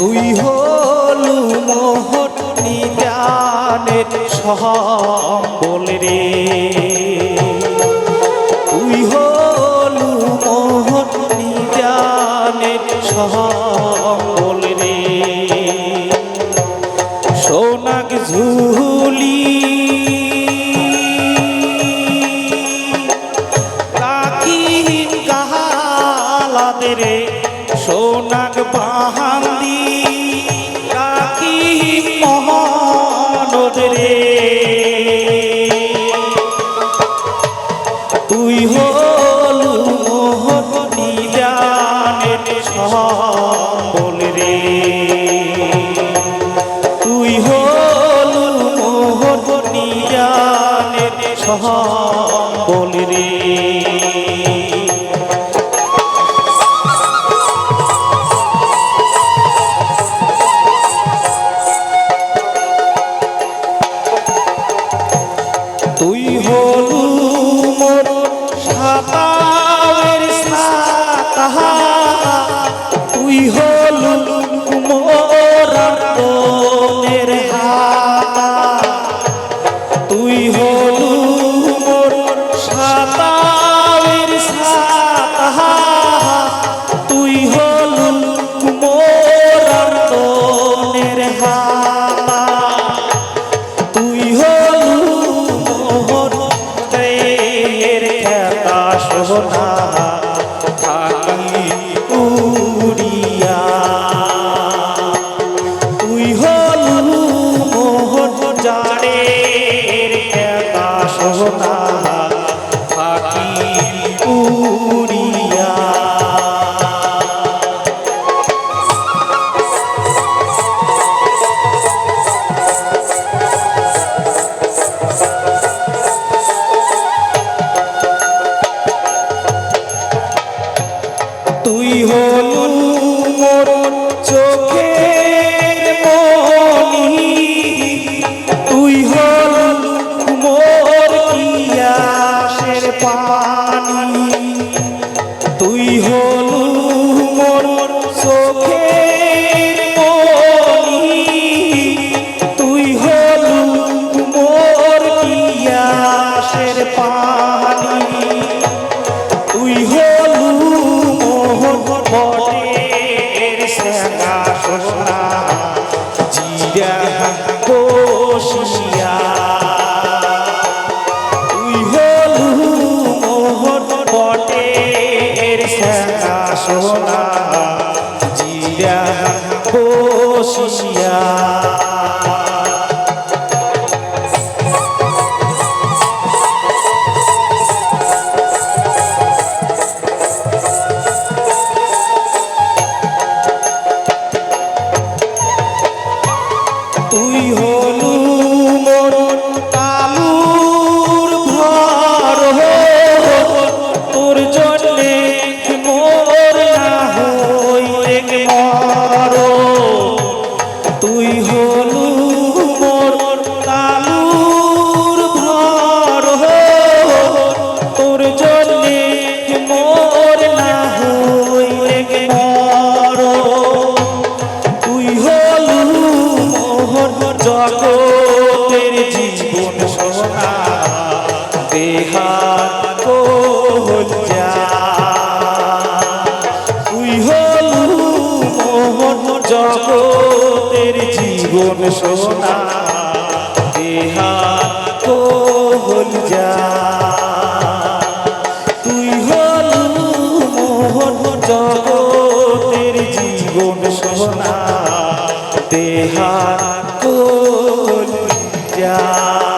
তুই হলু মোহন নিদানের সম্বল রে। তুই হলু মোহন নিদানের সম্বল রে। সোনাক ঝুলি কাকিন কাহালাতে রে সোনাক বাহান্দি মহানদ রে তুই হলু মোহন নিদানের সম্বল রে। তুই হলু মোহন নিদানের সম্বল রে। তুই হলু মোর চোখের মনি। তুই হলু মোর পিয়াসের পানি। তুই হলু মোর চোখের মনি। তুই হলু মোর পিয়াসের পানি। সেনা সোনা জিরা বসিয়া জগতের জীবন সোনা, দেহার কোহলজা তুই হলু মোহন জগতের জীবন সোনা, দেহার কোহলজা তুই হলু মোহন জগতের জীবন সোনা দেহার কোল যা